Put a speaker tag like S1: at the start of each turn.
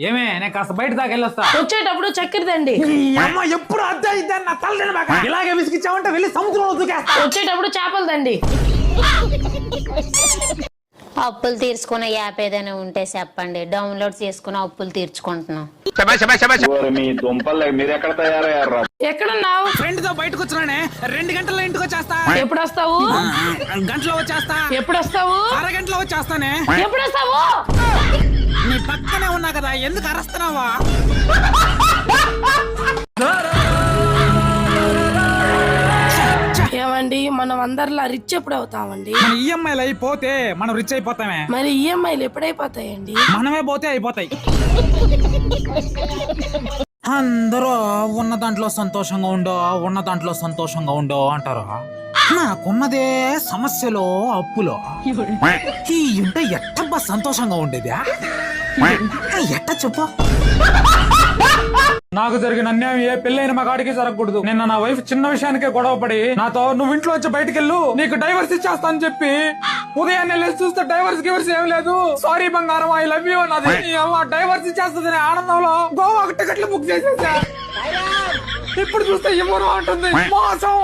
S1: ఏమే నేను కాస్త బయట దాకా వెళ్ళొస్తా.
S2: వచ్చేటప్పుడు చక్కెర తండి.
S1: ఈ అమ్మ ఎప్పుడు అద్దె ఇద్దని నా తల్లిని బాగా ఇలాగే విసిగిచ్చావంటే వెళ్ళి సముద్రంలో దూకేస్తా.
S2: వచ్చేటప్పుడు చేపలు తండి.
S3: అప్పులు తీర్చుకునే యాప్ ఏదైనా ఉంటే చెప్పండి. డౌన్లోడ్ చేసుకుని అప్పులు తీర్చుకుంటున్నాం.
S4: ఓరి మీ దుంపలు మీరు ఎక్కడ తయారయ్యారా?
S2: ఎక్కడున్నావు?
S1: ఫ్రెండ్తో బయటకు రెండు గంటల్లో ఇంటికి వచ్చేస్తా.
S2: ఎప్పుడు వస్తావు
S1: గంటలో వచ్చేస్తా.
S2: ఎప్పుడు వస్తావు
S1: అరగంటలో వచ్చేస్తానే.
S2: ఎప్పుడు వస్తావు
S1: కదా ఎందుకు అరస్తున్నావా?
S2: ఏమండి మనం అందరిలా రిచ్ ఎప్పుడు అవుతామండి?
S1: మన ఈఎంఐలు అయిపోతే మనం రిచ్ అయిపోతామే.
S2: మరి ఈఎంఐలు ఎప్పుడైపోతాయండి?
S1: మనమే పోతే అయిపోతాయి. అందరూ ఉన్న దాంట్లో సంతోషంగా ఉండో ఉన్న దాంట్లో సంతోషంగా ఉండో అంటారు? నాకున్నదే సమస్యలో అప్పులో. ఈ ఉంటే ఎట్టబ్బా సంతోషంగా ఉండేది? ఎట్ట చెప్పు. నాకు జరిగిన అన్యాయం ఏ పెళ్ళైన మగాడికి జరగకూడదు. నిన్న నా వైఫ్ చిన్న విషయానికే గొడవ పడి నాతో నువ్వు ఇంట్లో వచ్చి బయటకెళ్ళు నీకు డైవర్స్ ఇచ్చేస్తా అని చెప్పి ఉదయాన్నే లేచి చూస్తే డైవర్స్ గివర్స్ ఏం లేదు. సారీ బంగారం ఐ లవ్ యూ అన్నది. డైవర్స్ ఇచ్చేస్తుంది ఆనందంలో గోవాకు టికెట్లు బుక్ చేసేసా. ఇప్పుడు చూస్తే ఇవ్వను అంటుంది. మోసం.